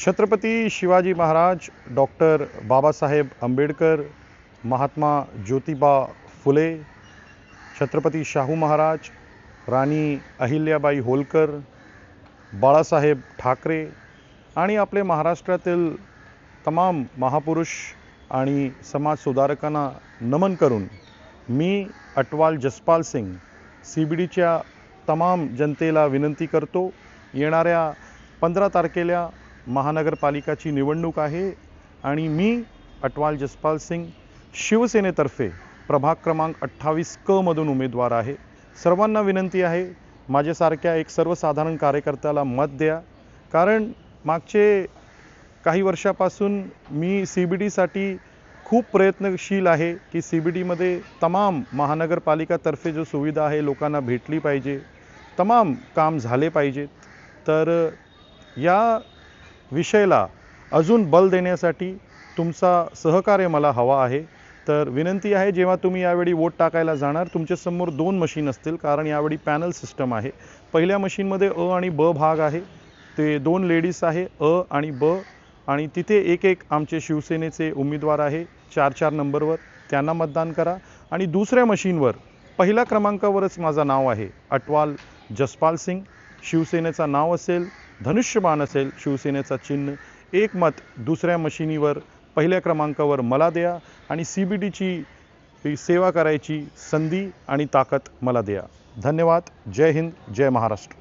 Chhatrapati Shivaji Maharaj doctor Babasaheb Ambedkar Mahatma Jyotiba Phule Chhatrapati Shahu Maharaj Rani Ahilyabai Holkar Balasaheb Thackeray आणि आपले महाराष्ट्रातील तमाम महापुरुष आणि समाजसुधारकांना नमन करून मी अटवाल जसपाल सिंग सी बी डीच्या तमाम जनतेला विनंती करतो येणाऱ्या पंधरा तारखेला महानगरपालिकाची निवडणूक आहे आणि मी अटवाल जसपाल सिंग शिवसेनेतर्फे प्रभाग क्रमांक अठ्ठावीस क मधून उमेदवार आहे. सर्वांना विनंती आहे माझ्यासारख्या एक सर्वसाधारण कार्यकर्त्याला मत द्या. कारण मागचे काही वर्षापासून मी सी बी डीसाठी खूप प्रयत्नशील आहे की सी बी डीमध्ये तमाम महानगरपालिकातर्फे जो सुविधा आहे लोकांना भेटली पाहिजे तमाम काम झाले पाहिजेत. तर या विषयाला अजून बल देण्यासाठी तुमचा सहकार्य मला हवा आहे. तर विनंती आहे जेव्हा तुम्ही यावेळी वोट टाकायला जाणार तुमच्यासमोर दोन मशीन असतील कारण यावेळी पॅनल सिस्टम आहे. पहिल्या मशीनमध्ये अ आणि ब भाग आहे. ते दोन लेडीज आहे अ आणि ब. आणि तिथे एक एक आमचे शिवसेनेचे उमेदवार आहे चार चार नंबरवर. त्यांना मतदान करा. आणि दुसऱ्या मशीनवर पहिल्या क्रमांकावरच माझं नाव आहे अटवाल जसपाल सिंग. शिवसेनेचं नाव असेल धनुष्यबाण असेल शिवसेनेचा चिन्ह एक मत दुसऱ्या मशिनीवर पहिल्या क्रमांकावर मला द्या आणि सी बी डीची सेवा करायची संधी आणि ताकद मला द्या. धन्यवाद. जय हिंद जय महाराष्ट्र.